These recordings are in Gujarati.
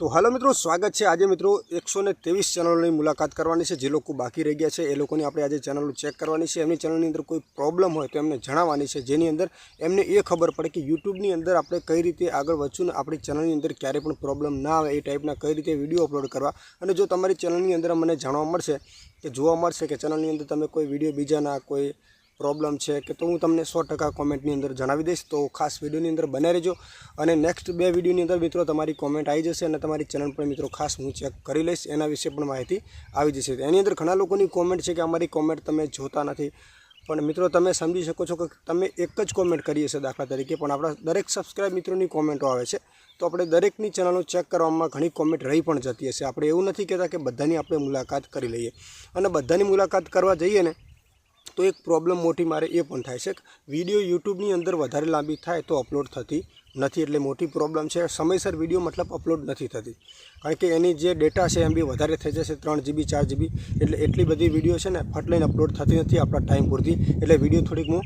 તો હાલો મિત્રો, સ્વાગત છે આજે મિત્રો એકસો ને ત્રેવીસ ચેનલોની મુલાકાત કરવાની છે. જે લોકો બાકી રહી ગયા છે, એ લોકોની આપણે આજે ચેનલો ચેક કરવાની છે. એમની ચેનલની અંદર કોઈ પ્રોબ્લેમ હોય તો એમને જણાવવાની છે. જેની અંદર એમને એ ખબર પડે કે યુટ્યુબની અંદર આપણે કઈ રીતે આગળ વધશું ને આપણી ચેનલની અંદર ક્યારે પણ પ્રોબ્લેમ ના આવે એ ટાઈપના કઈ રીતે વીડિયો અપલોડ કરવા. અને જો તમારી ચેનલની અંદર મને જાણવા મળશે કે જોવા મળશે કે ચેનલની અંદર તમે કોઈ વીડિયો બીજાના કોઈ પ્રોબ્લેમ છે કે તો હું તમને સો ટકા કોમેન્ટની અંદર જણાવી દઈશ. તો ખાસ વિડીયોની અંદર બને રહેજો અને નેક્સ્ટ બે વિડીયોની અંદર મિત્રો તમારી કોમેન્ટ આવી જશે અને તમારી ચેનલ પર મિત્રો ખાસ હું ચેક કરી લઈશ. એના વિશે પણ માહિતી આવી જશે. એની અંદર ઘણા લોકોની કોમેન્ટ છે કે અમારી કોમેન્ટ તમે જોતા નથી. પણ મિત્રો તમે સમજી શકો છો કે તમે એક જ કોમેન્ટ કરી હશે દાખલા તરીકે, પણ આપણા દરેક સબસ્ક્રાઇબ મિત્રોની કોમેન્ટો આવે છે. તો આપણે દરેકની ચેનલો ચેક કરવામાં ઘણી કોમેન્ટ રહી પણ જતી હશે. આપણે એવું નથી કહેતા કે બધાની આપણે મુલાકાત કરી લઈએ. અને બધાની મુલાકાત કરવા જઈએ ને તો એક પ્રોબ્લેમ મોટી મારે એ પણ થાય છે કે વીડિયો યુટ્યુબની અંદર વધારે લાંબી થાય તો અપલોડ થતી નથી. એટલે મોટી પ્રોબ્લેમ છે. સમયસર વીડિયો મતલબ અપલોડ નથી થતી. કારણ કે એની જે ડેટા છે એમ બી વધારે થઈ જશે, ત્રણ જીબી ચાર જીબી એટલે એટલી બધી વીડિયો છે ને ફટ લઈને અપલોડ થતી નથી આપણા ટાઈમ પૂરતી. એટલે વીડિયો થોડીક હું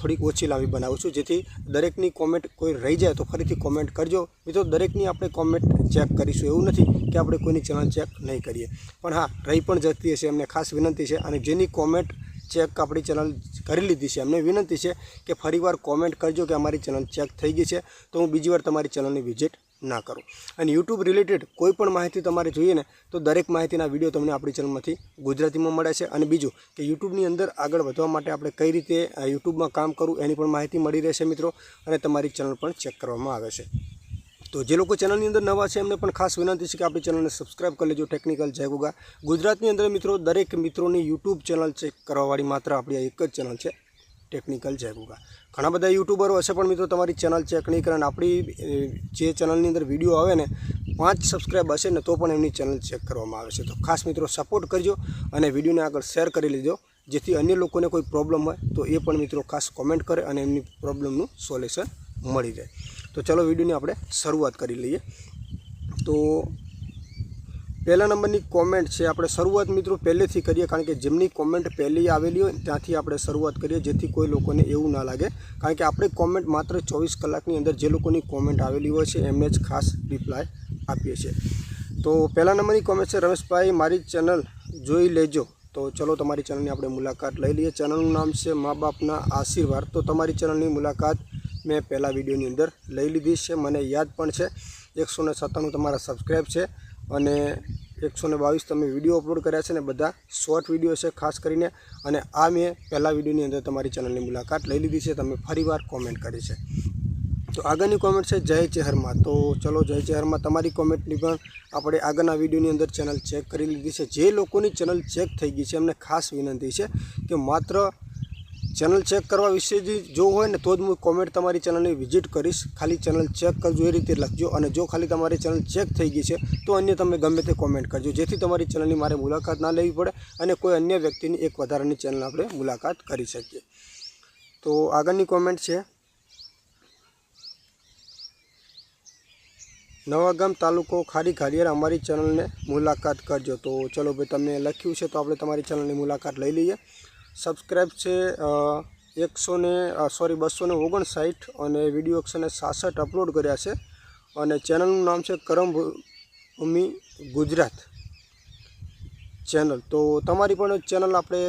થોડીક ઓછી લાંબી બનાવું છું. જેથી દરેકની કોમેન્ટ કોઈ રહી જાય તો ફરીથી કોમેન્ટ કરજો. મિત્રો, દરેકની આપણે કોમેન્ટ ચેક કરીશું. એવું નથી કે આપણે કોઈની ચેનલ ચેક નહીં કરીએ. પણ હા, રહી પણ જતી હશે. એમને ખાસ વિનંતી છે. અને જેની કોમેન્ટ ચેક આપણી ચેનલ કરી લીધી છે. એમને વિનંતી છે કે ફરીવાર કોમેન્ટ કરજો કે અમારી ચેનલ ચેક થઈ ગઈ છે. તો હું બીજી વાર તમારી ચેનલની વિઝિટ ના કરું. અને યુટ્યુબ રિલેટેડ કોઈ પણ માહિતી તમારે જોઈએ ને, તો દરેક માહિતીના વીડિયો તમને આપણી ચેનલમાંથી ગુજરાતીમાં મળે છે. અને બીજું કે યુટ્યુબની અંદર આગળ વધવા માટે આપણે કઈ રીતે યુટ્યુબમાં કામ કરવું એની પણ માહિતી મળી રહેશે મિત્રો. અને તમારી ચેનલ પણ ચેક કરવામાં આવે છે. તો જે લોકો ચેનલની અંદર નવા છે, એમને પણ ખાસ વિનંતી છે કે આપણી ચેનલને સબસ્ક્રાઇબ કરી લેજો ટેકનિકલ જયગુગા ગુજરાતની અંદર મિત્રો, દરેક મિત્રોની યુટ્યુબ ચેનલ ચેક કરવાવાળી માત્ર આપણી એક જ ચેનલ છે ટેકનિકલ જયગુગા ઘણા બધા યુટ્યુબરો હશે પણ મિત્રો, તમારી ચેનલ ચેક નહીં કરે આપણી જે ચેનલની અંદર વીડિયો આવે ને, પાંચ સબસ્ક્રાઇબ હશે ને, તો પણ એમની ચેનલ ચેક કરવામાં આવે છે. તો ખાસ મિત્રો સપોર્ટ કરજો અને વિડીયોને આગળ શેર કરી લેજો, જેથી અન્ય લોકોને કોઈ પ્રોબ્લેમ હોય તો એ પણ મિત્રો ખાસ કોમેન્ટ કરે અને એમની પ્રોબ્લેમનું સોલ્યુશન મળી જાય તો ચલો વિડીયોની આપણે શરૂઆત કરી લઈએ. તો પહેલા નંબરની કોમેન્ટ છે, આપણે શરૂઆત મિત્રો પહેલેથી કરીએ, કારણ કે જેમની કોમેન્ટ પહેલી આવેલી હોય ત્યાંથી આપણે શરૂઆત કરીએ, જેથી કોઈ લોકોને એવું ના લાગે. કારણ કે આપણે કોમેન્ટ માત્ર ચોવીસ કલાકની અંદર જે લોકોની કોમેન્ટ આવેલી હોય છે, એમને જ ખાસ રિપ્લાય આપીએ છીએ. તો પહેલા નંબરની કોમેન્ટ છે, રમેશભાઈ, મારી ચેનલ જોઈ લેજો. તો ચલો તમારી ચેનલની આપણે મુલાકાત લઈ લઈએ. ચેનલનું નામ છે મા બાપના આશીર્વાદ. તો તમારી ચેનલની મુલાકાત મેં પહેલા વિડીયોની અંદર લઈ લીધી છે. મને યાદ પણ છે. એકસો ને સત્તાણું તમારા સબસ્ક્રાઈબ છે અને એકસો ને બાવીસ તમે વીડિયો અપલોડ કર્યા છે ને બધા શોર્ટ વીડિયો છે ખાસ કરીને. અને આ મેં પહેલા વિડીયોની અંદર તમારી ચેનલની મુલાકાત લઈ લીધી છે. તમે ફરીવાર કોમેન્ટ કરી છે. તો આગળની કોમેન્ટ છે જય ચહેરમાં. તો ચલો જય ચહેરમાં. તમારી કોમેન્ટની પણ આપણે આગળના વિડીયોની અંદર ચેનલ ચેક કરી લીધી છે. જે લોકોની ચેનલ ચેક થઈ ગઈ છે એમને ખાસ વિનંતી છે કે માત્ર ચેનલ ચેક કરવા વિશે જ જો હોય ને, તો જ હું કોમેન્ટ તમારી ચેનલની વિઝિટ કરીશ. ખાલી ચેનલ ચેક કરજો, એ રીતે લખજો. અને જો ખાલી તમારી ચેનલ ચેક થઈ ગઈ છે, તો અન્ય તમે ગમે તે કોમેન્ટ કરજો. જેથી તમારી ચેનલની મારે મુલાકાત ના લેવી પડે અને કોઈ અન્ય વ્યક્તિની એક વધારાની ચેનલ આપણે મુલાકાત કરી શકીએ. તો આગળની કોમેન્ટ છે, નવાગામ તાલુકો ખારી ઘાડિયાર અમારી ચેનલને મુલાકાત કરજો. તો ચલો ભાઈ તમે લખ્યું છે, તો આપણે તમારી ચેનલની મુલાકાત લઈ લઈએ. સબસ્ક્રાઈબ છે એકસો ને સોરી બસો ને ઓગણસાઠ અને વીડિયો એકસો ને સાસઠ અપલોડ કર્યા છે. અને ચેનલનું નામ છે કરમ ભૂમિ ગુજરાત ચેનલ. તો તમારી પણ ચેનલ આપણે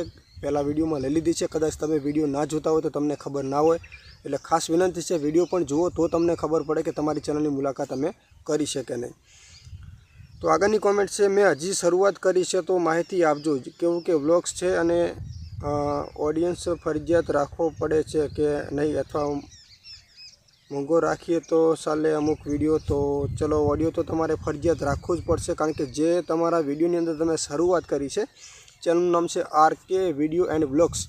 પહેલાં વિડીયોમાં લઈ લીધી છે. કદાચ તમે વીડિયો ના જોતા હોય તો તમને ખબર ના હોય. એટલે ખાસ વિનંતી છે, વીડિયો પણ જુઓ તો તમને ખબર પડે કે તમારી ચેનલની મુલાકાત અમે કરી છે કે નહીં. તો આગળની કોમેન્ટ છે, મેં હજી શરૂઆત કરી છે, તો માહિતી આપજો. કેવું કે વ્લોગ્સ છે અને ઓડિયન્સ ફરજિયાત રાખવો પડે છે કે નહીં અથવા મોંઘો રાખીએ તો ચાલે અમુક વીડિયો તો ચલો ઓડિયો તો તમારે ફરજિયાત રાખવું જ પડશે કારણ કે જે તમારા વિડીયોની અંદર તમે શરૂઆત કરી છે ચેનલનું નામ છે R K video and blogs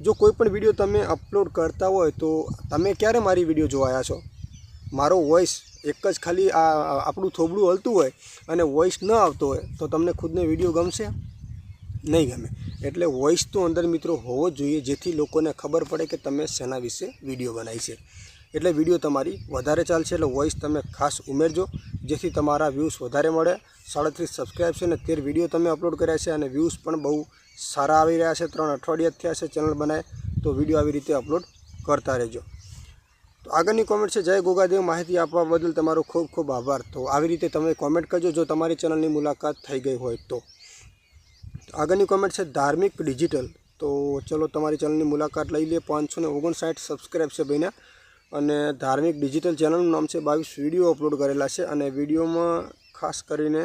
જો કોઈ પણ વીડિયો તમે અપલોડ કરતા હોય તો તમે ક્યારે મારી વીડિયો જોવાયા છો? મારો વોઇસ એક જ ખાલી આ, આપણું થોબડું હલતું હોય અને વોઇસ ન આવતો હોય તો તમને ખુદને વીડિયો ગમશે? નહીં ગમે. એટલે વોઇસ તો અંદર મિત્રો હોવો જોઈએ, જેથી લોકોને ખબર પડે કે તમે શેના વિશે વીડિયો બનાવી છે. એટલે વીડિયો તમારી વધારે ચાલશે, એટલે વોઇસ તમે ખાસ ઉમેરજો, જેથી તમારા વ્યૂઝ વધારે મળે. સાડત્રીસ સબસ્ક્રાઈબ છે અને તેર વીડિયો તમે અપલોડ કર્યા છે અને વ્યૂઝ પણ બહુ સારા આવી રહ્યા છે. ત્રણ અઠવાડિયા થયા છે ચેનલ બનાવે તો વીડિયો આવી રીતે અપલોડ કરતા રહેજો. તો આગળની કોમેન્ટ છે, જય ગોગાદેવ, માહિતી આપવા બદલ તમારો ખૂબ ખૂબ આભાર. તો આવી રીતે તમે કોમેન્ટ કરજો, જો તમારી ચેનલની મુલાકાત થઈ ગઈ હોય તો. આગળની કોમેન્ટ છે, ધાર્મિક ડિજિટલ તો ચલો તમારી ચેનલની મુલાકાત લઈ લે પાંચસો ને ઓગણસાઠ સબસ્ક્રાઈબ છે ભાઈને. અને ધાર્મિક ડિજિટલ ચેનલનું નામ છે, બાવીસ વીડિયો અપલોડ કરેલા છે. અને વિડીયોમાં ખાસ કરીને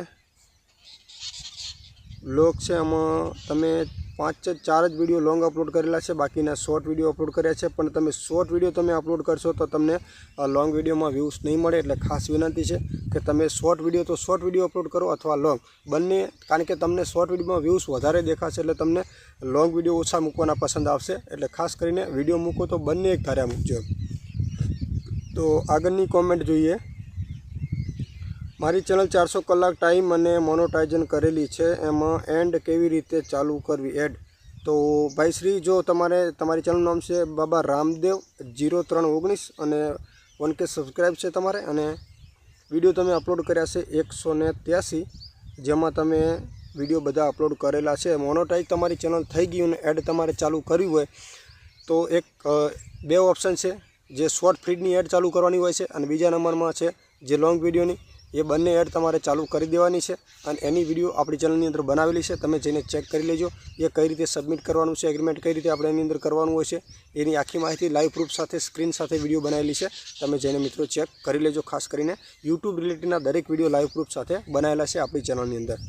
બ્લોગ છે એમાં તમે પાંચ ચાર જ વીડિયો લોંગ અપલોડ કરેલા છે. બાકીના શોર્ટ વીડિયો અપલોડ કર્યા છે. પણ તમે શોર્ટ વીડિયો તમે અપલોડ કરશો તો તમને લોંગ વિડીયોમાં વ્યૂઝ નહીં મળે એટલે ખાસ વિનંતી છે કે તમે શોર્ટ વીડિયો તો શોર્ટ વીડિયો અપલોડ કરો અથવા લોંગ બંને, કારણ કે તમને શોર્ટ વિડીયોમાં વ્યૂઝ વધારે દેખાશે એટલે તમને લોંગ વીડિયો ઓછા મૂકવાના પસંદ આવશે. એટલે ખાસ કરીને વીડિયો મૂકો તો બંને એક ધાર્યા મૂકજો. તો આગળની કોમેન્ટ જોઈએ. મારી ચેનલ ચારસો કલાક ટાઈમ અને મોનોટાઇઝન કરેલી છે. એમાં એન્ડ કેવી રીતે ચાલુ કરવી? એડ. તો ભાઈ શ્રી, જો તમારે, તમારી ચેનલનું નામ છે બાબા રામદેવ જીરો ત્રણ ઓગણીસ અને વન કે સબસ્ક્રાઈબ છે તમારે. અને વીડિયો તમે અપલોડ કર્યા છે એકસો ને જેમાં તમે વીડિયો બધા અપલોડ કરેલા છે. મોનોટાઇઝ તમારી ચેનલ થઈ ગયું અને એડ તમારે ચાલુ કરવી હોય, તો એક બે ઓપ્શન છે. જે શોર્ટ ફીડની એડ ચાલુ કરવાની હોય છે અને બીજા નંબરમાં છે જે લોંગ વિડીયોની. એ બંને એડ તમારે ચાલુ કરી દેવાની છે અને એની વીડિયો આપણી ચેનલની અંદર બનાવેલી છે. તમે જઈને ચેક કરી લેજો, એ કઈ રીતે સબમિટ કરવાનું છે, એગ્રીમેન્ટ કઈ રીતે આપણે એની અંદર કરવાનું હોય છે, એની આખી માહિતી લાઈવ પ્રૂફ સાથે, સ્ક્રીન સાથે વીડિયો બનાવેલી છે. તમે જઈને મિત્રો ચેક કરી લેજો, ખાસ કરીને યુટ્યુબ રિલેટેડના દરેક વીડિયો લાઈવ પ્રૂફ સાથે બનાવેલા છે આપણી ચેનલની અંદર.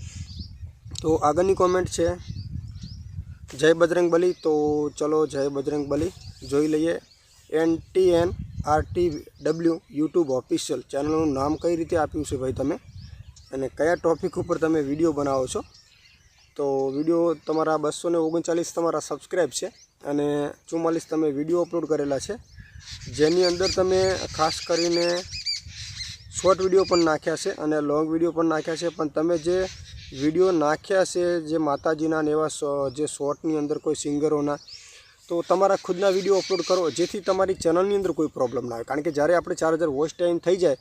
તો આગળની કોમેન્ટ છે, જય બજરંગ બલી તો ચલો જય બજરંગ બલી જોઈ લઈએ N T N R T W YouTube official ચેનલનું નામ કઈ રીતે આપ્યું છે ભાઈ તમે? અને કયા ટોપિક ઉપર તમે વીડિયો બનાવો છો? તો વીડિયો તમારા બસો ને ઓગણચાલીસ તમારા સબસ્ક્રાઈબ છે અને ચુમ્માલીસ તમે વીડિયો અપલોડ કરેલા છે. જેની અંદર તમે ખાસ કરીને શોર્ટ વીડિયો પણ નાખ્યા છે અને લોંગ વીડિયો પણ નાખ્યા છે. પણ તમે જે વીડિયો નાખ્યા છે જે માતાજીના ને એવા જે શોર્ટની અંદર કોઈ સિંગરોના તો તમારા ખુદના વીડિયો અપલોડ કરો, જેથી તમારી ચેનલની અંદર કોઈ પ્રોબ્લેમ ના આવે. કારણ કે જ્યારે આપણે ચાર હજાર વોચ ટાઈમ થઈ જાય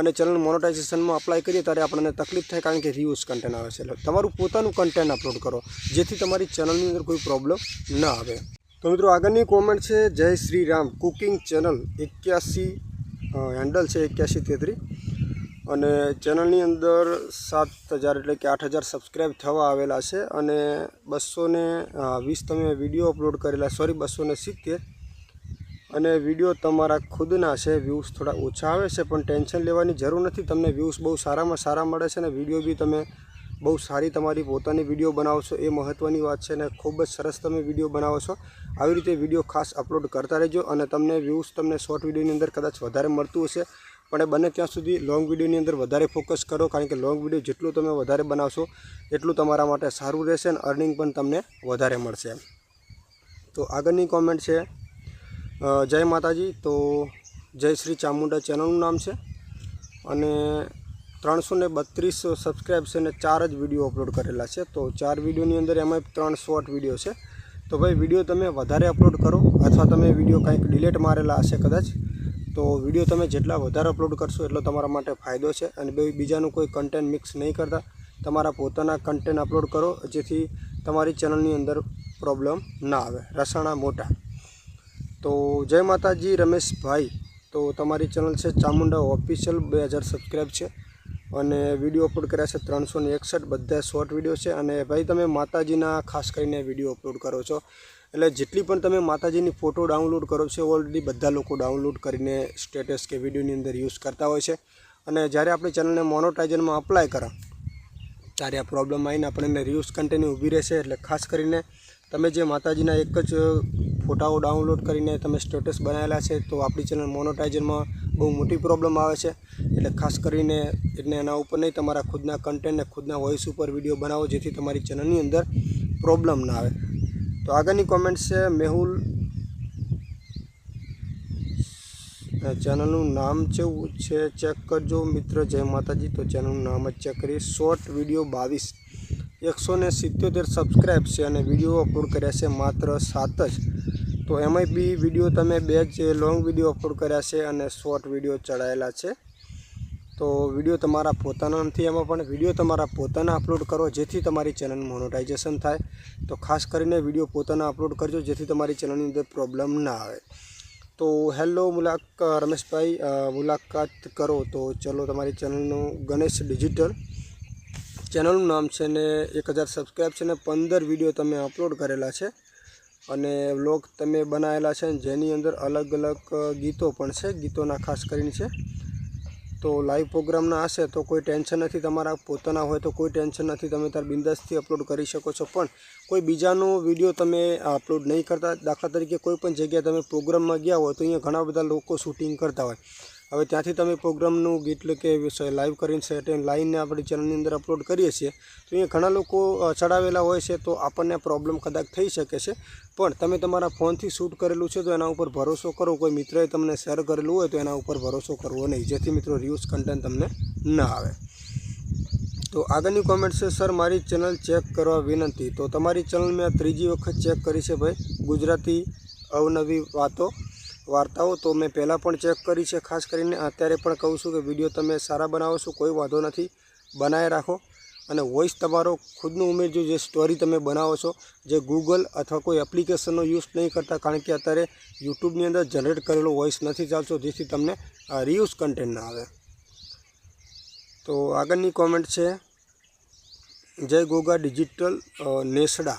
અને ચેનલ મોનોટાઇઝેશનમાં અપ્લાય કરીએ ત્યારે આપણને તકલીફ થાય કારણ કે રિવ્યુઝ કન્ટેન્ટ આવે છે. એટલે તમારું પોતાનું કન્ટેન્ટ અપલોડ કરો, જેથી તમારી ચેનલની અંદર કોઈ પ્રોબ્લેમ ન આવે. તો મિત્રો, આગળની કોમેન્ટ છે, જય શ્રી રામ. કુકિંગ ચેનલ એક્યાસી હેન્ડલ છે એક્યાસી તેત્રીસ અને ચેનલની અંદર સાત હજાર એટલે કે આઠ હજાર સબસ્ક્રાઈબ થવા આવેલા છે અને બસો ને વીસ તમે વીડિયો અપલોડ કરેલા સોરી બસો ને સિત્તેર. અને વીડિયો તમારા ખુદના છે વ્યૂઝ થોડા ઓછા આવે છે, પણ ટેન્શન લેવાની જરૂર નથી. તમને વ્યૂઝ બહુ સારામાં સારા મળે છે અને વીડિયો બી તમે બહુ સારી તમારી પોતાની વીડિયો બનાવો છો એ મહત્ત્વની વાત છે અને ખૂબ જ સરસ તમે વીડિયો બનાવો છો. આવી રીતે વીડિયો ખાસ અપલોડ કરતા રહેજો અને તમને વ્યૂઝ તમને શોર્ટ વિડીયોની અંદર કદાચ વધારે મળતું હશે. પણ એ બને ત્યાં સુધી લોંગ વિડીયોની અંદર વધારે ફોકસ કરો, કારણ કે લોંગ વીડિયો જેટલું તમે વધારે બનાવશો, એટલું તમારા માટે સારું રહેશે અને અર્નિંગ પણ તમને વધારે મળશે તો આગળની કોમેન્ટ છે જય માતાજી, તો જય શ્રી ચામુંડા ચેનલનું નામ છે. અને ત્રણસો ને બત્રીસ સબસ્ક્રાઈબ છે અને ચાર જ વીડિયો અપલોડ કરેલા છે. તો ચાર વિડીયોની અંદર એમાં ત્રણ શોર્ટ વીડિયો છે. તો ભાઈ વીડિયો તમે વધારે અપલોડ કરો અથવા તમે વીડિયો કંઈક ડિલેટ મારેલા હશે કદાચ તો વીડિયો તમે જેટલા વધારે અપલોડ કરશો એટલો તમારા માટે ફાયદો છે અને બે બીજાનું કોઈ કન્ટેન્ટ મિક્સ નહીં કરતા. તમારા પોતાના કન્ટેન્ટ અપલોડ કરો, જેથી તમારી ચેનલની અંદર પ્રોબ્લેમ ના આવે. રસાણા મોટા. તો જય માતાજી, રમેશભાઈ. તો તમારી ચેનલ છે ચામુંડા ઓફિશિયલ બે હજાર સબસ્ક્રાઈબ છે. અને વીડિયો અપલોડ કર્યા છે ત્રણસો એકસઠ. બધા શોર્ટ વીડિયો છે. અને ભાઈ, તમે માતાજીના ખાસ કરીને વીડિયો અપલોડ કરો છો. એટલે જેટલી પણ તમે માતાજીની ફોટો ડાઉનલોડ કરો છો, ઓલરેડી બધા લોકો ડાઉનલોડ કરીને સ્ટેટસ કે વિડીયોની અંદર યુઝ કરતા હોય છે. અને જ્યારે આપણી ચેનલને મોનોટાઇઝનમાં અપ્લાય કરો, ત્યારે આ પ્રોબ્લેમ આવીને આપણને રિયુઝ કન્ટેન્યુ ઊભી રહેશે. એટલે ખાસ કરીને તમે જે માતાજીના એક જ ફોટાઓ ડાઉનલોડ કરીને તમે સ્ટેટસ બનાવેલા છે, તો આપણી ચેનલ મોનોટાઇઝરમાં બહુ મોટી પ્રોબ્લેમ આવે છે. એટલે ખાસ કરીને એટલે એના ઉપર નહીં, તમારા ખુદના કન્ટેન્ટને ખુદના વોઇસ ઉપર વીડિયો બનાવો, જેથી તમારી ચેનલની અંદર પ્રોબ્લેમ ના આવે. તો આગળની કોમેન્ટ છે મેહુલ. ચેનલનું નામ કેવું છે ચેક કરજો મિત્ર, જય માતાજી. તો ચેનલનું નામ જ ચેક કરીએ. શોર્ટ વીડિયો બાવીસ. એકસો ને સિત્યોતેર સબસ્ક્રાઈબ છે અને વીડિયો અપલોડ કર્યા છે માત્ર સાત જ. તો એમાંય બી વીડિયો તમે બે જ લોંગ વીડિયો અપલોડ કર્યા છે અને શોર્ટ વીડિયો ચડાયેલા છે. તો વીડિયો તમારા પોતાના નથી, એમાં પણ વીડિયો તમારા પોતાના અપલોડ કરો, જેથી તમારી ચેનલ મોનોટાઇઝેશન થાય. તો ખાસ કરીને વીડિયો પોતાના અપલોડ કરજો, જેથી તમારી ચેનલની અંદર પ્રોબ્લેમ ના આવે. તો હેલો મુલાક રમેશભાઈ મુલાકાત કરો. તો ચલો તમારી ચેનલનું ગણેશ ડિજિટલ ચેનલનું નામ છે ને એક હજાર સબસ્ક્રાઈબ છે ને પંદર વીડિયો તમે અપલોડ કરેલા છે. અને વ્લોગ તમે બનાવેલા છે જેની અંદર અલગ અલગ ગીતો પણ છે, ગીતોના ખાસ કરીને છે. તો લાઈવ પ્રોગ્રામના હશે તો કોઈ ટેન્શન નથી તમારા પોતાના હોય તો કોઈ ટેન્શન નથી. તમે તાર બિંદાસથી અપલોડ કરી શકો છો. પણ કોઈ બીજાનો વીડિયો તમે અપલોડ નહીં કરતા. દાખલા તરીકે કોઈ પણ જગ્યાએ તમે પ્રોગ્રામમાં ગયા હોય તો અહીંયા ઘણા બધા લોકો શૂટિંગ કરતા હોય. હવે ત્યાંથી તમે પ્રોગ્રામનું ગીત કે લાઈવ કરીને સેટિંગ લાઈનને આપણી ચેનલની અંદર અપલોડ કરીએ છીએ, તો અહીંયા ઘણા લોકો ચડાવેલા હોય છે તો આપણને પ્રોબ્લેમ કદાચ થઈ શકે છે. પણ તમે તમારા ફોનથી શૂટ કરેલું છે તો એના ઉપર ભરોસો કરો. કોઈ મિત્રએ તમને શેર કરેલું હોય તો એના ઉપર ભરોસો કરવો નહીં. જેથી મિત્રો રિવ્યુઝ કન્ટેન્ટ તમને ના આવે. તો આગળની કોમેન્ટ છે, સર, મારી ચેનલ ચેક કરવા વિનંતી. તો તમારી ચેનલ મેં ત્રીજી વખત ચેક કરી છે ભાઈ, ગુજરાતી અવનવી વાતો. વાર્તાઓ તો મેં પહેલાં પણ ચેક કરી છે. ખાસ કરીને અત્યારે પણ કહું છું કે વીડિયો તમે સારા બનાવો છો, કોઈ વાંધો નથી. બનાવી રાખો. અને વોઇસ તમારો ખુદનું ઉમેરજો. જે સ્ટોરી તમે બનાવો છો, જે ગૂગલ અથવા કોઈ એપ્લિકેશનનો યુઝ નહીં કરતા, કારણ કે અત્યારે યુટ્યુબની અંદર જનરેટ કરેલો વોઇસ નથી ચાલતો, જેથી તમને રિયુઝ કન્ટેન્ટ ના આવે. તો આગળની કોમેન્ટ છે, જય ગોગા ડિજિટલ નેસડા.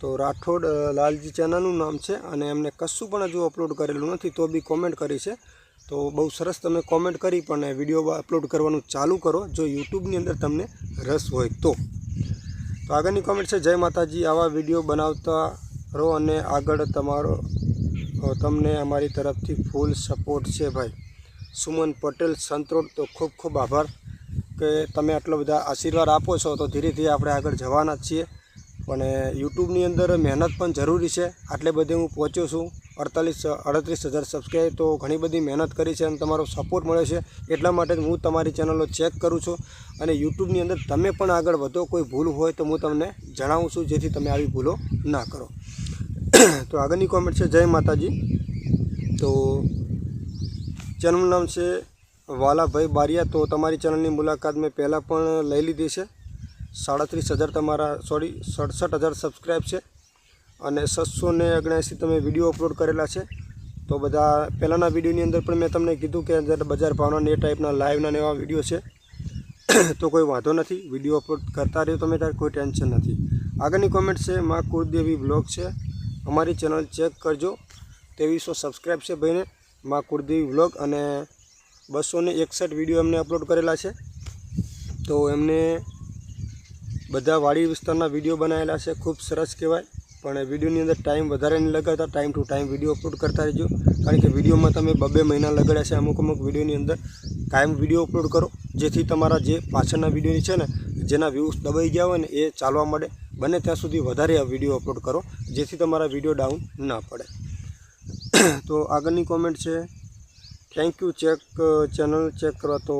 તો રાઠોડ લાલજી ચેનલનું નામ છે અને એમને કશું પણ હજુ અપલોડ કરેલું નથી, તો બી કોમેન્ટ કરી છે. તો બહુ સરસ તમે કોમેન્ટ કરી, પણ વીડિયો અપલોડ કરવાનું ચાલુ કરો, જો યુટ્યુબની અંદર તમને રસ હોય તો. તો આગળની કોમેન્ટ છે, જય માતાજી, આવા વીડિયો બનાવતા રહો અને આગળ તમારો તમને અમારી તરફથી ફૂલ સપોર્ટ છે ભાઈ. સુમન પટેલ સંતરોડ તો ખૂબ ખૂબ આભાર કે તમે આટલો બધા આશીર્વાદ આપો છો, તો ધીરે ધીરે આપણે આગળ જવાના છીએ. પણ યુટ્યુબની અંદર મહેનત પણ જરૂરી છે. આટલે બધે હું પહોંચ્યો છું. અડતાલીસ, અડત્રીસ હજાર સબસ્ક્રાઈબ તો ઘણી બધી મહેનત કરી છે અને તમારો સપોર્ટ મળે છે. એટલા માટે જ હું તમારી ચેનલો ચેક કરું છું. અને યુટ્યુબની અંદર તમે પણ આગળ વધો. કોઈ ભૂલ હોય તો હું તમને જણાવું છું, જેથી તમે આવી ભૂલો ના કરો. તો આગળની કોમેન્ટ છે, જય માતાજી. તો ચેનલનું નામ છે વાલાભાઈ બારિયા. તો તમારી ચેનલની મુલાકાત મેં પહેલાં પણ લઈ લીધી છે. સાડત્રીસ હજાર તમારા સોરી સડસઠ હજાર સબસ્ક્રાઈબ છે. અને સાતસો ને ઓગણએંસી તમે વીડિયો અપલોડ કરેલા છે. તો બધા પહેલાંના વિડીયોની અંદર પણ મેં તમને કીધું કે અંદર બજાર ભાવના એ ટાઈપના લાઈવના એવા વીડિયો છે. તો કોઈ વાંધો નથી વીડિયો અપલોડ કરતા રહ્યો તમે, ત્યારે કોઈ ટેન્શન નથી. આગળની કોમેન્ટ છે, માં કુળદેવી બ્લોગ છે. અમારી ચેનલ ચેક કરજો. ત્રેવીસો સબસ્ક્રાઈબ છે ભાઈને, માં કુળદેવી બ્લોગ અને બસો ને એકસઠ વીડિયો એમને અપલોડ કરેલા છે. તો એમને બધા વાડી વિસ્તારના વીડિયો બનાવેલા છે. ખૂબ સરસ કહેવાય. પણ વિડીયોની અંદર ટાઈમ વધારે નહીં લગાડતા time to time video upload કરતા રહેજો. કારણ કે વિડીયોમાં તમે બબે મહિના લગાડ્યા છે. અમુક અમુક વિડીયોની અંદર કાયમ વીડિયો અપલોડ કરો. જેથી તમારા જે પાછળના વિડીયોની છે ને, જેના વ્યૂઝ દબાઈ ગયા હોય ને, એ ચાલવા મળે બને ત્યાં સુધી વધારે આ વીડિયો અપલોડ કરો. જેથી તમારા વીડિયો ડાઉન ના પડે. તો આગળની કોમેન્ટ છે. Thank you check channel check કરવા તો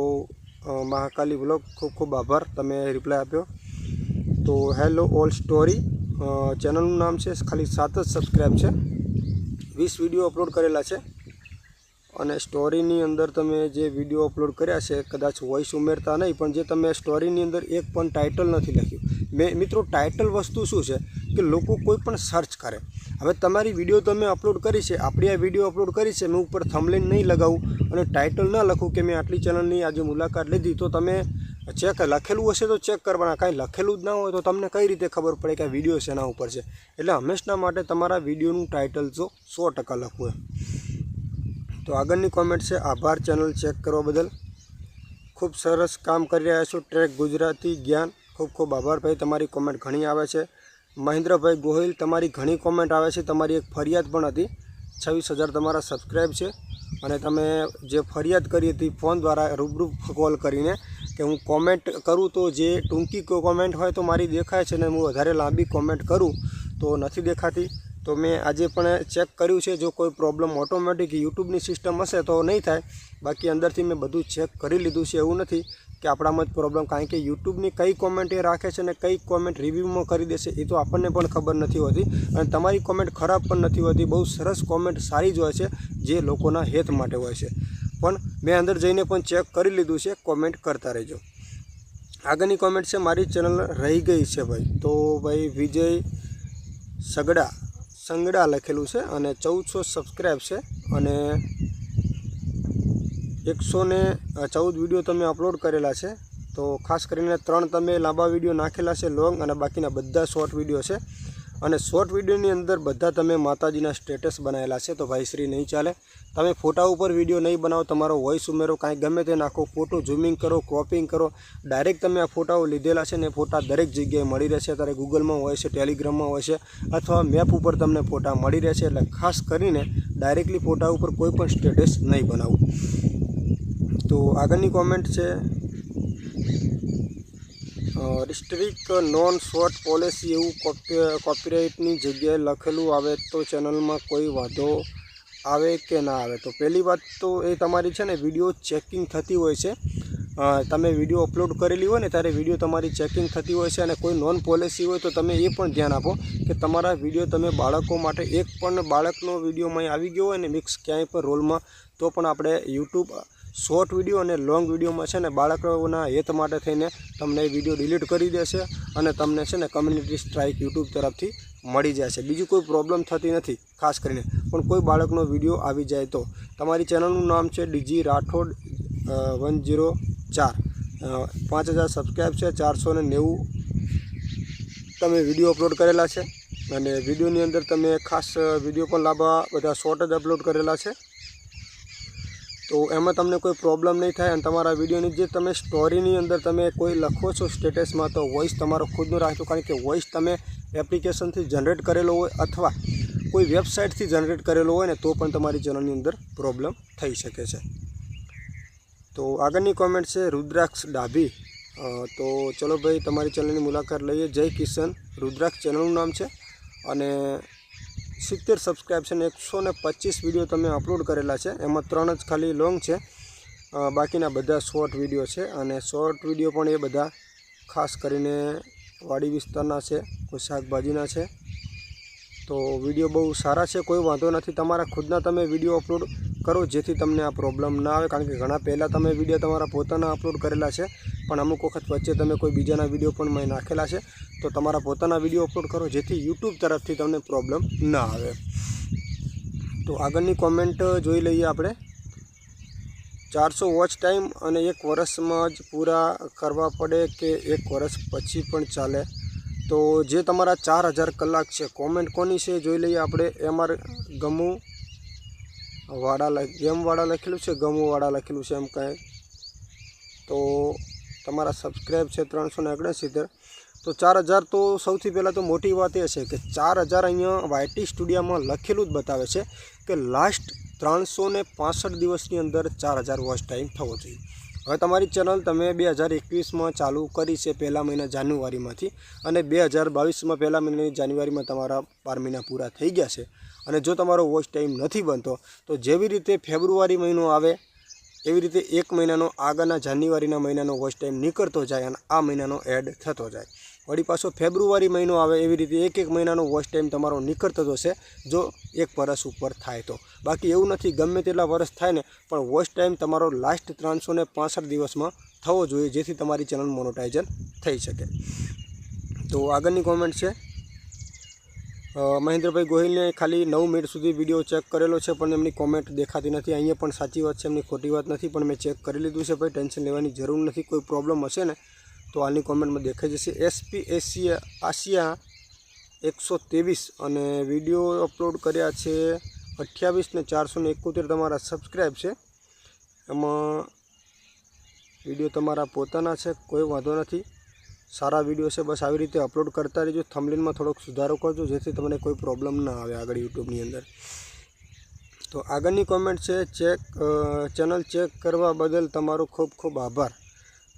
મહાકાલી બ્લોગ ખૂબ ખૂબ આભાર. તમે રિપ્લાય આપ્યો. તો હેલો ઓલ સ્ટોરી. ચેનલનું નામ છે ખાલી સાત જ સબસ્ક્રાઈબ છે. વીસ વીડિયો અપલોડ કરેલા છે. અને સ્ટોરીની અંદર તમે જે વીડિયો અપલોડ કર્યા છે, કદાચ વોઇસ ઉમેરતા નહીં, પણ જે તમે સ્ટોરીની અંદર એક પણ ટાઇટલ નથી લખ્યું. મેં, મિત્રો ટાઇટલ વસ્તુ શું છે કે લોકો કોઈ પણ સર્ચ કરે. હવે તમારી વીડિયો તમે અપલોડ કરી છે, આપણી આ વીડિયો અપલોડ કરી છે, મેં ઉપર થમલેન નહીં લગાવું અને ટાઇટલ ન લખું કે મેં આટલી ચેનલની આજે મુલાકાત લીધી, તો તમે ચેક લખેલું હશે તો ચેક કરવાના કાંઈ લખેલું જ ના હોય તો તમને કઈ રીતે ખબર પડે કે વીડિયો શેના ઉપર છે? એટલે હંમેશના માટે તમારા વિડીયોનું ટાઇટલ જો સો ટકા લખવું તો આગળની કોમેન્ટ છે, આભાર ચેનલ ચેક કરવા બદલ. ખૂબ સરસ કામ કરી રહ્યા છો ટ્રેક ગુજરાતી જ્ઞાન. ખૂબ ખૂબ આભાર ભાઈ, તમારી કોમેન્ટ ઘણી આવે છે. મહેન્દ્રભાઈ ગોહિલ, તમારી ઘણી કોમેન્ટ આવે છે. તમારી એક ફરિયાદ પણ હતી. છવ્વીસ હજાર તમારા સબસ્ક્રાઈબ છે. અને તમે જે ફરિયાદ કરી હતી ફોન દ્વારા રૂબરૂ કોલ કરીને કે હું કોમેન્ટ કરું તો જે ટૂંકી કોમેન્ટ હોય તો મારી દેખાય છે ને હું વધારે લાંબી કોમેન્ટ કરું તો નથી દેખાતી. તો મેં આજે પણ ચેક કર્યું છે, જો કોઈ પ્રોબ્લેમ ઓટોમેટિક યુટ્યુબની સિસ્ટમ હશે તો નહીં થાય. બાકી અંદરથી મેં બધું ચેક કરી લીધું છે, એવું નથી. કે આપણામાં જ પ્રોબ્લેમ કારણ કે યુટ્યુબની કઈ કોમેન્ટ એ રાખે છે અને કઈ કોમેન્ટ રિવ્યૂમાં કરી દેશે એ તો આપણને પણ ખબર નથી હોતી. અને તમારી કોમેન્ટ ખરાબ પણ નથી હોતી, બહુ સરસ કોમેન્ટ સારી જ હોય છે, જે લોકોના હેત માટે હોય છે. પણ મેં અંદર જઈને પણ ચેક કરી લીધું છે કોમેન્ટ કરતા રહેજો. આગળની કોમેન્ટ છે, મારી ચેનલ રહી ગઈ છે ભાઈ. તો ભાઈ વિજય સગડા, સંગડા લખેલું છે અને ચૌદસો સબસ્ક્રાઈબ છે અને એકસો ને ચૌદ વીડિયો તમે અપલોડ કરેલા છે. તો ખાસ કરીને ત્રણ તમે લાંબા વીડિયો નાખેલા છે લોંગ અને બાકીના બધા શોર્ટ વીડિયો છે. અને શોર્ટ વિડીયોની અંદર બધા તમે માતાજીના સ્ટેટસ બનાવેલા છે. તો ભાઈ શ્રી નહીં ચાલે. તમે ફોટા ઉપર વીડિયો નહીં બનાવો, તમારો વોઇસ ઉમેરો, કાંઈ ગમે તે નાખો ફોટો ઝૂમિંગ કરો ક્રોપિંગ કરો. ડાયરેક્ટ તમે આ ફોટાઓ લીધેલા છે ને ફોટા દરેક જગ્યાએ મળી રહેશે. અત્યારે ગૂગલમાં હોય છે ટેલિગ્રામમાં હોય છે, અથવા મેપ ઉપર તમને ફોટા મળી રહેશે. એટલે ખાસ કરીને ડાયરેક્ટલી ફોટા ઉપર કોઈ પણ સ્ટેટસ નહીં બનાવવું તો આગળની કોમેન્ટ છે રિસ્ટ્રિક્ટ નોન શોર્ટ પોલિસી એવું કોપી કોપીરાઇટની જગ્યાએ લખેલું આવે તો ચેનલમાં કોઈ વાંધો આવે કે ના આવે. તો પહેલી વાત તો એ તમારી છે ને વીડિયો ચેકિંગ થતી હોય છે. તમે વીડિયો અપલોડ કરેલી હોય ને ત્યારે વીડિયો તમારી ચેકિંગ થતી હોય છે અને કોઈ નોન પોલિસી હોય તો તમે એ પણ ધ્યાન આપો કે તમારા વીડિયો તમે બાળકો માટે એક પણ બાળકનો વિડીયોમાં આવી ગયો હોય ને મિક્સ ક્યાંય પણ રોલમાં તો પણ આપણે યુટ્યુબ શોર્ટ વીડિયો અને લોંગ વિડીયોમાં છે ને બાળકોના હિત માટે થઈને તમને એ વીડિયો ડિલીટ કરી દેશે અને તમને છે ને કમ્યુનિટી સ્ટ્રાઇક યુટ્યુબ તરફથી મળી છે બીજી કોઈ પ્રોબ્લેમ થતી નથી, ખાસ કરીને. પણ કોઈ બાળકનો વીડિયો આવી જાય તો. તમારી ચેનલનું નામ છે ડીજી રાઠોડ વન જીરો ચાર. પાંચ હજાર સબસ્ક્રાઈબ છે, ચારસો ને નેવું તમે વીડિયો અપલોડ કરેલા છે. અને વિડીયોની અંદર તમે ખાસ વીડિયો પણ લાવવા બધા શોર્ટ જ અપલોડ કરેલા છે. તો એમાં તમને કોઈ પ્રોબ્લેમ નહીં થાય અને તમારા વિડીયોની જે તમે સ્ટોરીની અંદર તમે કોઈ લખો છો સ્ટેટસમાં તો વોઇસ તમારો ખુદનો રાખજો. કારણ કે વોઇસ તમે એપ્લિકેશનથી જનરેટ કરેલો હોય અથવા કોઈ વેબસાઇટથી જનરેટ કરેલો હોય ને, તો પણ તમારી ચેનલની અંદર પ્રોબ્લેમ થઈ શકે છે. તો આગળની કોમેન્ટ છે રુદ્રાક્ષ ડાભી. તો ચલો ભાઈ, તમારી ચેનલની મુલાકાત લઈએ. જય કિશન, રુદ્રાક્ષ ચેનલનું નામ છે. અને સિત્તેર સબસ્ક્રાઈબ છે એકસો ને પચીસ વીડિયો તમે અપલોડ કરેલા છે. એમાં ત્રણ જ ખાલી લોંગ છે. બાકીના બધા શોર્ટ વીડિયો છે અને શોર્ટ વીડિયો પણ એ બધા ખાસ કરીને વાડી વિસ્તારના છે, કોઈ શાકભાજીના છે. તો વીડિયો બહુ સારા છે, કોઈ વાંધો નથી. તમારા ખુદના તમે વીડિયો અપલોડ કરો, જેથી તમને આ પ્રોબ્લેમ ના આવે. કારણ કે ઘણા પહેલાં તમે વીડિયો તમારા પોતાના અપલોડ કરેલા છે. પણ અમુક વખત વચ્ચે તમે કોઈ બીજાના વીડિયો પણ મેં નાખેલા છે, તો તમારા પોતાના વીડિયો અપલોડ કરો જેથી યુટ્યુબ તરફથી તમને પ્રોબ્લેમ ના આવે. તો આગળની કોમેન્ટ જોઈ લઈએ આપણે. ચારસો વોચ ટાઈમ અને એક વર્ષમાં જ પૂરા કરવા પડે કે એક વર્ષ પછી પણ ચાલે? તો જે તમારા ચાર હજાર કલાક છે કોમેન્ટ કોની છે જોઈ લઈએ આપણે. એમઆર ગમુ વાડા લખ ગેમવાળા લખેલું છે, ગમુવાળા લખેલું છે એમ કાંઈ. તો તમારા સબસ્ક્રાઈબ છે ત્રણસો ને ઓગણસિત્તેર તો ચાર હજાર તો સૌથી પહેલાં તો મોટી વાત એ છે કે ચાર હજાર અહીંયા વાયટી સ્ટુડિયોમાં લખેલું જ બતાવે છે કે લાસ્ટ ત્રણસો ને પાસઠ દિવસની અંદર ચાર હજાર વોચ ટાઈમ થવો જોઈએ. હવે તમારી ચેનલ તમે બે હજાર એકવીસમાં ચાલુ કરી છે પહેલા મહિના જાન્યુઆરીમાંથી અને બે હજાર બાવીસમાં પહેલા મહિનાની જાન્યુઆરીમાં તમારા બાર મહિના પૂરા થઈ ગયા છે. અને જો તમારો વોચ ટાઈમ નથી બનતો, તો જેવી રીતે ફેબ્રુઆરી મહિનો આવે એવી રીતે એક મહિનાનો આગળના જાન્યુઆરીના મહિનાનો વોચ ટાઈમ નીકળતો જાય અને આ મહિનાનો એડ થતો જાય. વળી પાછો ફેબ્રુઆરી મહિનો આવે એવી રીતે એક એક મહિનાનો વોચ ટાઈમ તમારો નીકળતો જશે જો એક વરસ ઉપર થાય તો. બાકી એવું નથી, ગમે તેટલા વરસ થાય ને, પણ વોચ ટાઈમ તમારો લાસ્ટ ત્રણસો ને દિવસમાં થવો જોઈએ, જેથી તમારી ચેનલ મોનોટાઇઝન થઈ શકે. તો આગળની કોમેન્ટ છે મહેન્દ્રભાઈ ગોહિલને ખાલી નવ મિનિટ સુધી વીડિયો ચેક કરેલો છે, પણ એમની કોમેન્ટ દેખાતી નથી. અહીંયા પણ સાચી વાત છે, એમની ખોટી વાત નથી, પણ મેં ચેક કરી લીધું છે ભાઈ, ટેન્શન લેવાની જરૂર નથી, કોઈ પ્રોબ્લેમ હશે ને, તો હાલની કોમેન્ટમાં દેખાઈ જશે. એસપી એશિયા આસિયા એકસો ત્રેવીસ અને વીડિયો અપલોડ કર્યા છે અઠ્યાવીસ ને ચારસો ને એકોતેર તમારા સબસ્ક્રાઈબ છે. એમાં વીડિયો તમારા પોતાના છે, કોઈ વાંધો નથી. સારા વીડિયો છે, બસ આવી રીતે અપલોડ કરતા રહેજો. થમલીનમાં થોડોક સુધારો કરજો, જેથી તમને કોઈ પ્રોબ્લેમ ના આવે આગળ યુટ્યુબની અંદર. તો આગળની કોમેન્ટ છે ચેક ચેનલ ચેક કરવા બદલ તમારો ખૂબ ખૂબ આભાર.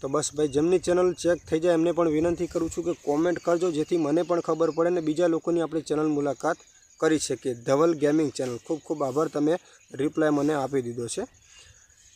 તો બસ ભાઈ, જેમની ચેનલ ચેક થઈ જાય, એમને પણ વિનંતી કરું છું કે કોમેન્ટ કરજો, જેથી મને પણ ખબર પડે ને બીજા લોકોની આપણી ચેનલ મુલાકાત કરી શકીએ. ધવલ ગેમિંગ ચેનલ ખૂબ ખૂબ આભાર, તમે રિપ્લાય મને આપી દીધો છે.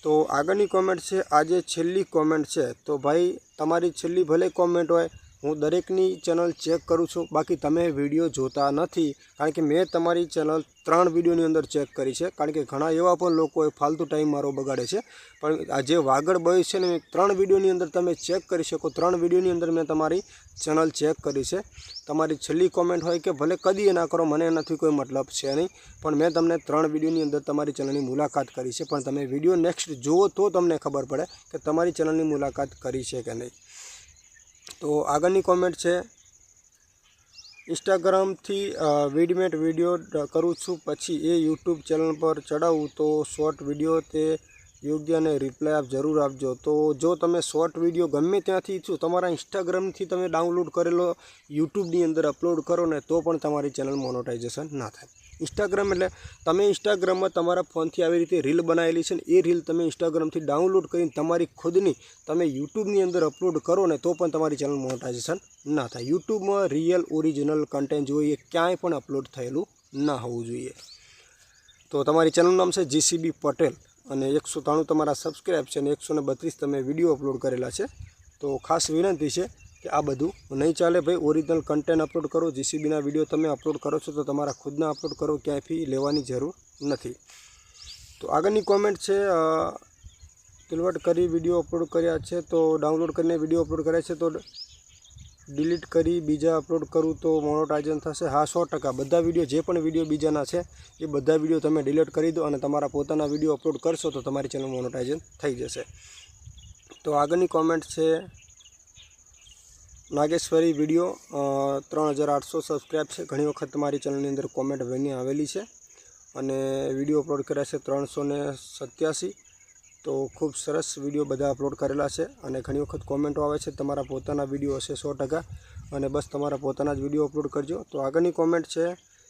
તો આગળની કોમેન્ટ છે, આજે છેલ્લી કોમેન્ટ છે. તો ભાઈ તમારી છેલ્લી ભલે કોમેન્ટ હોય હું દરેકની ચેનલ ચેક કરું છું. બાકી તમે વીડિયો જોતા નથી. કારણ કે મેં તમારી ચેનલ ત્રણ વિડીયોની અંદર ચેક કરી છે. કારણ કે ઘણા એવા પણ લોકો ફાલતુ ટાઈમ મારો બગાડે છે. પણ આ જે વાગડ બોય છે ને ત્રણ વિડીયોની અંદર તમે ચેક કરી શકો. ત્રણ વિડીયોની અંદર મેં તમારી ચેનલ ચેક કરી છે. તમારી છેલ્લી કોમેન્ટ હોય કે ભલે કદી ના કરો, મને એનાથી કોઈ મતલબ છે નહીં. પણ મેં તમને ત્રણ વિડીયોની અંદર તમારી ચેનલની મુલાકાત કરી છે. પણ તમે વીડિયો નેક્સ્ટ જુઓ તો તમને ખબર પડે કે તમારી ચેનલની મુલાકાત કરી છે કે નહીં. તો આગળની કોમેન્ટ છે ઇન્સ્ટાગ્રામથી વિડમેટ વીડિયો કરું છું. પછી એ યુટ્યુબ ચેનલ પર ચડાવું તો શોર્ટ વીડિયો તે યોગ્ય અને રિપ્લાય આપ જરૂર આપજો. તો જો તમે શોર્ટ વીડિયો ગમે ત્યાંથી છું, તમારા ઇન્સ્ટાગ્રામથી તમે ડાઉનલોડ કરેલો યુટ્યુબની અંદર અપલોડ કરો ને, તો પણ તમારી ચેનલ મોનોટાઇઝેશન ના થાય. ઇન્સ્ટાગ્રામ એટલે તમે ઇન્સ્ટાગ્રામમાં તમારા ફોનથી આવી રીતે રીલ બનાવેલી છે ને એ રીલ તમે ઇન્સ્ટાગ્રામથી ડાઉનલોડ કરીને તમારી ખુદની, તમે યુટ્યુબની અંદર અપલોડ કરો ને તો પણ તમારી ચેનલ મોનેટાઇઝેશન ના થાય. યુટ્યુબમાં રિયલ ઓરિજિનલ કન્ટેન્ટ જોઈએ, ક્યાંય પણ અપલોડ થયેલું ના હોવું જોઈએ. તો તમારી ચેનલનું નામ છે જીસીબી પટેલ અને એકસો ત્રાણું તમારા સબસ્ક્રાઈબ છે અને એકસો બત્રીસ તમે વીડિયો અપલોડ કરેલા છે. તો ખાસ વિનંતી છે કે આ બધું નહીં ચાલે ભાઈ ઓરિજિનલ કન્ટેન્ટ અપલોડ કરો જીસીબીના વીડિયો તમે અપલોડ કરો છો તો તમારા ખુદના અપલોડ કરો ક્યાંય ફી લેવાની જરૂર નથી. તો આગળની કોમેન્ટ છે તિલવટ કરી વીડિયો અપલોડ કર્યા છે તો ડાઉનલોડ કરીને વીડિયો અપલોડ કર્યા છે તો ડિલીટ કરી બીજા અપલોડ કરું તો મોનોટાઇઝન થશે. હા, સો ટકા. બધા વીડિયો જે પણ વીડિયો બીજાના છે, એ બધા વીડિયો તમે ડિલીટ કરી દો અને તમારા પોતાના વીડિયો અપલોડ કરશો તો તમારી ચેનલ મોનોટાઇઝન થઈ જશે. તો આગળની કોમેન્ટ છે નાગેશ્વરી વિડીયો અ, ત્રણ હજાર આઠસો સબસ્ક્રાઈબ છે ઘણી વખત તમારી ચેનલની અંદર કોમેન્ટ બની આવેલી છે અને વિડીયો અપલોડ કર્યા છે ત્રણસો ને સત્યાસી તો ખૂબ સરસ વિડીયો બધા અપલોડ કરેલા છે અને ઘણી વખત કોમેન્ટો આવે છે તમારા પોતાના વિડીયો હશે સો ટકા અને બસ તમારા પોતાના જ વિડીયો અપલોડ કરજો તો આગળની કોમેન્ટ છે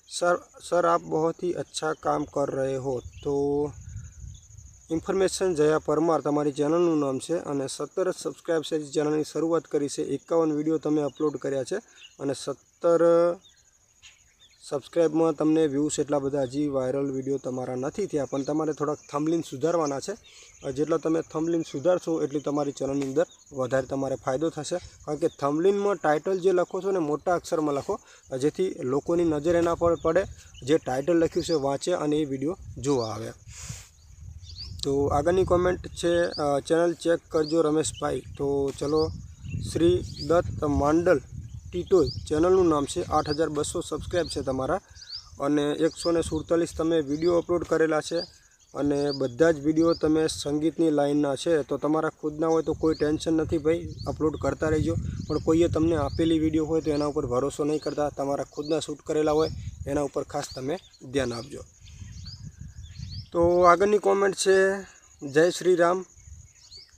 સર સર આપ બહોત ही अच्छा काम कर रहे हो તો ઇન્ફોર્મેશન જયા પરમાર તમારી ચેનલનું નામ છે અને સત્તર સબસ્ક્રાઈબ છે ચેનલની શરૂઆત કરી છે, એકાવન વીડિયો તમે અપલોડ કર્યા છે અને સત્તર સબસ્ક્રાઈબમાં તમને વ્યૂઝ એટલા બધા હજી વાયરલ વીડિયો તમારા નથી થયા, પણ તમારે થોડાક થમલિન સુધારવાના છે. જેટલા તમે થમલિન સુધારશો એટલી તમારી ચેનલની અંદર વધારે તમારે ફાયદો થશે. કારણ કે થમલિનમાં ટાઇટલ જે લખો છો ને, મોટા અક્ષરમાં લખો જેથી લોકોની નજર એના પર પડે, જે ટાઇટલ લખ્યું છે, વાંચે અને એ વીડિયો જોવા આવે. તો આગળની કોમેન્ટ છે ચેનલ ચેક કરજો રમેશભાઈ. તો ચલો, શ્રી દત્ત માંડલ ટીટોય ચેનલનું નામ છે, આઠ હજાર બસો સબસ્ક્રાઈબ છે તમારા. અને એકસો ને સુડતાલીસ તમે વીડિયો અપલોડ કરેલા છે. અને બધા જ વીડિયો તમે સંગીતની લાઇનના છે, તો તમારા ખુદના હોય તો કોઈ ટેન્શન નથી ભાઈ અપલોડ કરતા રહેજો. પણ કોઈએ તમને આપેલી વીડિયો હોય તો એના ઉપર ભરોસો નહીં કરતા. તમારા ખુદના શૂટ કરેલા હોય, એના ઉપર ખાસ તમે ધ્યાન આપજો. તો આગળની કોમેન્ટ છે, જય શ્રી રામ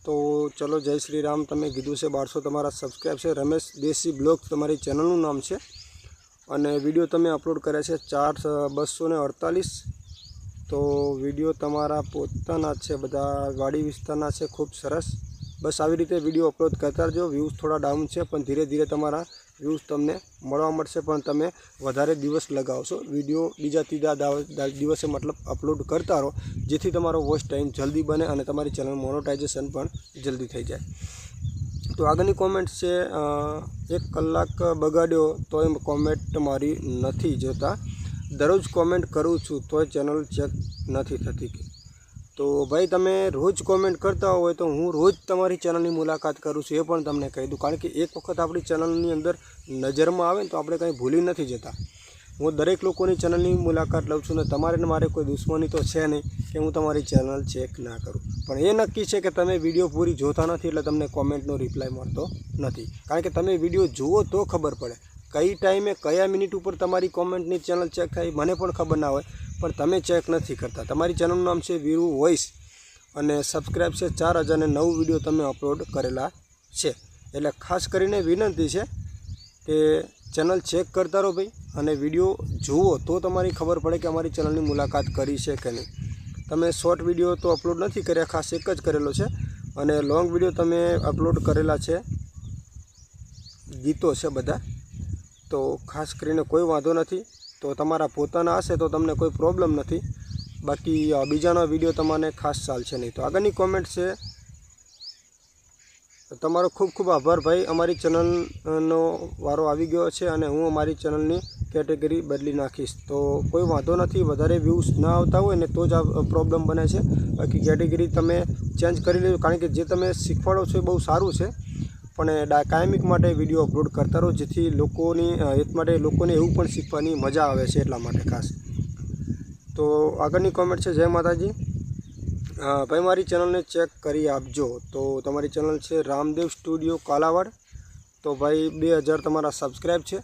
તો ચલો જય શ્રી રામ તમે કીધું છે બારસો તમારા સબસ્ક્રાઈબ છે. રમેશ દેશી બ્લોગ તમારી ચેનલનું નામ છે. અને વીડિયો તમે અપલોડ કર્યા છે ચાર, બસો ને અડતાલીસ. તો વીડિયો તમારા પોતાના છે, બધા વાડી વિસ્તારના છે, ખૂબ સરસ. બસ આવી રીતે વીડિયો અપલોડ કરતા જો વ્યૂઝ થોડા ડાઉન છે, પણ ધીરે ધીરે તમારા વ્યૂઝ તમને મળવા મળશે, પણ તમે વધારે દિવસ લગાવશો. વીડિયો બીજા ત્રીજા દાવ- દિવસે મતલબ અપલોડ કરતા રહો, જેથી તમારો વોચ ટાઈમ જલ્દી બને અને તમારી ચેનલ મોનોટાઇઝેશન પણ જલ્દી થઈ જાય. તો આગળની કોમેન્ટ છે એક કલાક બગાડ્યો તોય કોમેન્ટ મારી નથી જોતા. દરરોજ કોમેન્ટ કરું છું તોય ચેનલ ચેક નથી થતી. તો ભાઈ તમે રોજ કોમેન્ટ કરતા હોય તો હું રોજ તમારી ચેનલની મુલાકાત કરું છું, એ પણ તમને કહી દઉં. કારણ કે એક વખત આપણી ચેનલની અંદર નજરમાં આવે ને તો આપણે કંઈ ભૂલી નથી જતા. હું દરેક લોકોની ચેનલની મુલાકાત લઉં છું ને તમારે મારે કોઈ દુશ્મની તો છે નહીં કે હું તમારી ચેનલ ચેક ના કરું. પણ એ નક્કી છે કે તમે વીડિયો પૂરી જોતા નથી એટલે તમને કોમેન્ટનો રિપ્લાય મળતો નથી. કારણ કે તમે વીડિયો જુઓ તો ખબર પડે. કઈ ટાઈમે કયા મિનિટ ઉપર તમારી કોમેન્ટની ચેનલ ચેક થાય મને પણ ખબર ના હોય. પણ તમે ચેક નથી કરતા. તમારી ચેનલનું નામ છે વીરુ વોઇસ અને સબસ્ક્રાઈબ છે ચાર હજાર અને નવ વીડિયો તમે અપલોડ કરેલા છે. એટલે ખાસ કરીને વિનંતી છે કે ચેનલ ચેક કરતા રહો ભાઈ અને વીડિયો જુઓ તો તમારી ખબર પડે કે અમારી ચેનલની મુલાકાત કરી છે કે નહીં. તમે શોર્ટ વીડિયો તો અપલોડ નથી કર્યા, ખાસ એક જ કરેલો છે અને લોંગ વીડિયો તમે અપલોડ કરેલા છે, ગીતો છે બધા. તો ખાસ કરીને કોઈ વાંધો નથી. તો તમારા પોતાના હશે તો તમને કોઈ પ્રોબ્લેમ નથી. બાકી બીજાનો વીડિયો તમને ખાસ ચાલશે નહીં. તો આગળની કોમેન્ટ છે, તમારો ખૂબ ખૂબ આભાર ભાઈ. અમારી ચેનલનો વારો આવી ગયો છે અને હું અમારી ચેનલની કેટેગરી બદલી નાખીશ. તો કોઈ વાંધો નથી, વધારે વ્યૂઝ ના આવતા હોય ને તો જ આ પ્રોબ્લેમ બને છે. બાકી કેટેગરી તમે ચેન્જ કરી લેજો. કારણ કે જે તમે શીખવાડો છો એ બહુ સારું છે. પણ કાયમિક માટે વીડિયો અપલોડ કરતા રહો, જેથી લોકોની હિત માટે લોકોને એવું પણ શીખવાની મજા આવે છે એટલા માટે ખાસ. તો આગળની કોમેન્ટ છે, જય માતાજી. ભાઈ મારી ચેનલને ચેક કરી આપજો. તો તમારી ચેનલ છે રામદેવ સ્ટુડિયો કાલાવાડ. તો ભાઈ બે હજાર તમારા સબસ્ક્રાઈબ છે.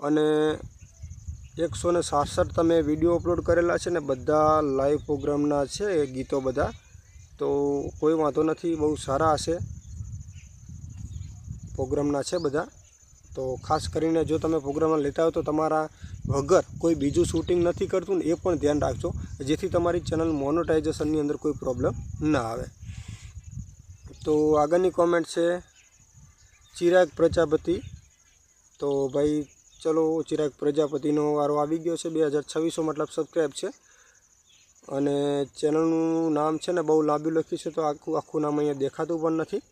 અને એકસો ને સાસઠ તમે વીડિયો અપલોડ કરેલા છે ને બધા લાઈવ પ્રોગ્રામના છે ગીતો બધા. તો કોઈ વાંધો નથી, બહુ સારા હશે. પ્રોગ્રામના છે બધા. તો ખાસ કરીને જો તમે પ્રોગ્રામમાં લેતા હો તો તમારા વગર કોઈ બીજું શૂટિંગ નથી કરતું ને એ પણ ધ્યાન રાખજો. જેથી તમારી ચેનલ મોનોટાઇઝેશનની અંદર કોઈ પ્રોબ્લેમ ના આવે. તો આગળની કોમેન્ટ છે, ચિરાગ પ્રજાપતિ. તો ભાઈ, ચલો, ચિરાગ પ્રજાપતિનો વારો આવી ગયો છે. બે હજાર છવ્વીસો મતલબ સબસ્ક્રાઈબ છે. અને ચેનલનું નામ છે ને બહુ લાંબુ લખ્યું છે, તો આખું આખું નામ અહીંયા દેખાતું પણ નથી.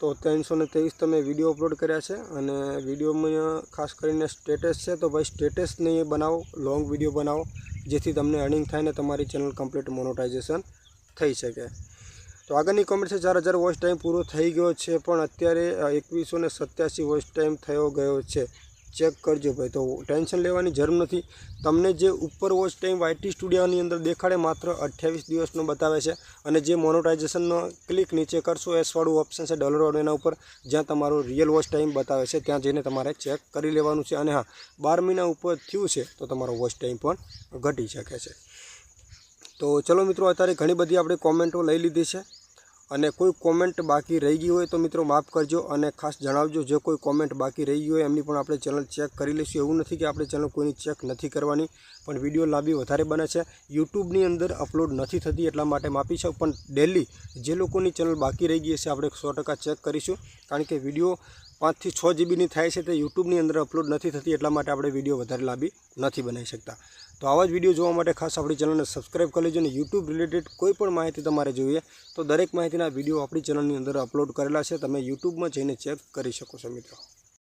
તો ત્રણસો ને ત્રેવીસ તમે વીડિયો અપલોડ કર્યા છે અને વિડીયોમાં ખાસ કરીને સ્ટેટસ છે, તો ભાઈ સ્ટેટસ નહીં બનાવો, લોંગ વીડિયો બનાવો, જેથી તમને અર્નિંગ થાય ને તમારી ચેનલ કમ્પ્લીટ મોનોટાઇઝેશન થઈ શકે. તો આગળની કોમેન્ટ છે ચાર હજાર વોચ ટાઈમ પૂરો થઈ ગયો છે, પણ અત્યારે એકવીસો ને સત્યાસી વોચ ટાઈમ થયો ગયો છે. ચેક કરજો ભાઈ, તો ટેન્શન લેવાની જરૂર નથી. તમને જે ઉપર વોચ ટાઈમ વાયટી સ્ટુડિયોની અંદર દેખાડે માત્ર અઠ્યાવીસ દિવસનો બતાવે છે અને જે મોનોટાઇઝેશનનો ક્લિક નીચે કરશો એસવાળું ઓપ્શન છે ડોલરવાળું એના ઉપર, જ્યાં તમારો રિયલ વોચ ટાઈમ બતાવે છે, ત્યાં જઈને તમારે ચેક કરી લેવાનું છે. અને હા, બાર મહિના ઉપર થયું છે, તો તમારો વોચ ટાઈમ પણ ઘટી શકે છે. તો ચલો મિત્રો, અત્યારે ઘણી બધી આપણે કોમેન્ટો લઈ લીધી છે. અને કોઈ કોમેન્ટ બાકી રહી ગઈ હોય તો મિત્રો માફ કરજો અને ખાસ જણાવજો, જે કોઈ કોમેન્ટ બાકી રહી ગઈ હોય એમની પણ આપણે ચેનલ ચેક કરી લઈશું. એવું નથી કે આપણે ચેનલ કોઈની ચેક નથી કરવાની, પણ વીડિયો લાંબી વધારે બને છે. યુટ્યુબની અંદર અપલોડ નથી થતી એટલા માટે માફી છે, પણ ડેલી જે લોકોની ચેનલ બાકી રહી ગઈ હશે આપણે સો ચેક કરીશું. કારણ કે વીડિયો પાંચથી છ જીબીની થાય છે, તે યુટ્યુબની અંદર અપલોડ નથી થતી એટલા માટે આપણે વીડિયો વધારે લાંબી નથી બનાવી શકતા. તો આવા જ વીડિયો જોવા માટે ખાસ આપણી ચેનલને સબસ્ક્રાઈબ કરી લેજો અને યુટ્યુબ રિલેટેડ કોઈ પણ માહિતી તમારે જોઈએ, તો દરેક માહિતીના વીડિયો આપણી ચેનલની અંદર અપલોડ કરેલા છે. તમે યુટ્યુબમાં જઈને ચેક કરી શકો છો મિત્રો.